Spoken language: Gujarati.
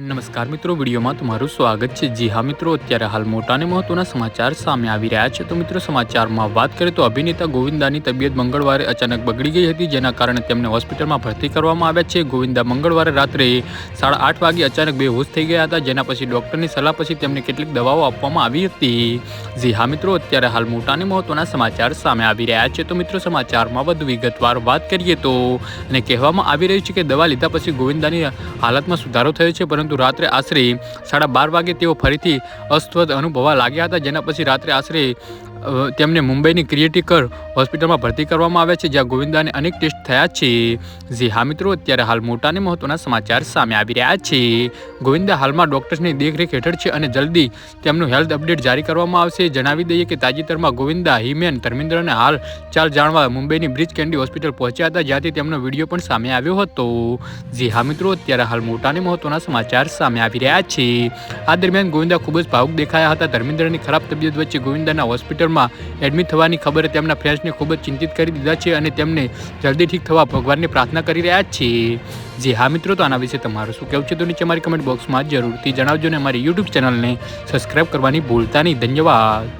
નમસ્કાર મિત્રો, વિડીયોમાં તમારું સ્વાગત છે. જી હા મિત્રો, અત્યારે હાલ મોટા અને મહત્વના સમાચાર સામે આવી રહ્યા છે. તો મિત્રો, સમાચારમાં વાત કરીએ તો અભિનેતા ગોવિંદાની તબિયત મંગળવારે અચાનક બગડી ગઈ હતી, જેના કારણે તેમને હોસ્પિટલમાં ભરતી કરવામાં આવ્યા છે. ગોવિંદા મંગળવારે રાત્રે સાડા આઠ વાગે અચાનક બેહોશ થઈ ગયા હતા, જેના પછી ડૉક્ટરની સલાહ પછી તેમને કેટલીક દવાઓ આપવામાં આવી હતી. જી હા મિત્રો, અત્યારે હાલ મોટા અને મહત્વના સમાચાર સામે આવી રહ્યા છે. તો મિત્રો, સમાચારમાં વધુ વિગતવાર વાત કરીએ તો, અને કહેવામાં આવી રહ્યું છે કે દવા લીધા પછી ગોવિંદાની હાલતમાં સુધારો થયો છે, પરંતુ રાત્રે આશરે સાડા બાર વાગે તેઓ ફરીથી અસ્વસ્થ અનુભવવા લાગ્યા હતા, જેના પછી રાત્રે આશરે તેમને મુંબઈની ક્રિએટિકર હોસ્પિટલમાં ભરતી કરવામાં આવ્યા છે, જ્યાં ગોવિંદાને અનેક ટેસ્ટ થયા છે. જી હા મિત્રો, અત્યારે હાલ મોટા મહત્વના સમાચાર સામે આવી રહ્યા છે. ગોવિંદા હાલમાં ડોક્ટર્સની દેખરેખ હેઠળ છે અને જલ્દી તેમનું હેલ્થ અપડેટ જારી કરવામાં આવશે. જણાવી દઈએ કે તાજેતરમાં ગોવિંદા, હિમેન, ધર્મેન્દ્રને હાલ ચાલ જાણવા મુંબઈની બ્રિજ કેન્ડી હોસ્પિટલ પહોંચ્યા હતા, જ્યાંથી તેમનો વીડિયો પણ સામે આવ્યો હતો. જી હા મિત્રો, અત્યારે હાલ મોટા મહત્વના સમાચાર સામે આવી રહ્યા છે. આ દરમિયાન ગોવિંદા ખૂબ જ ભાવુક દેખાયા હતા. ધર્મેન્દ્રની ખરાબ તબિયત વચ્ચે ગોવિંદાના હોસ્પિટલમાં એડમિટ થવાની ખબરે તેમના ફ્રેન્ડ્સને ખૂબ જ ચિંતિત કરી દીધા છે અને તેમને જલ્દી ઠીક થવા ભગવાનને પ્રાર્થના કરી રહ્યા છે. જે હા મિત્રો, તો આના વિશે તમારું શું કહેવું છે? તો નીચે મારી કમેન્ટ બોક્સમાં જરૂરથી જણાવજો અને અમારી યુટ્યુબ ચેનલને સબસ્ક્રાઈબ કરવાની ભૂલતા નહીં. ધન્યવાદ.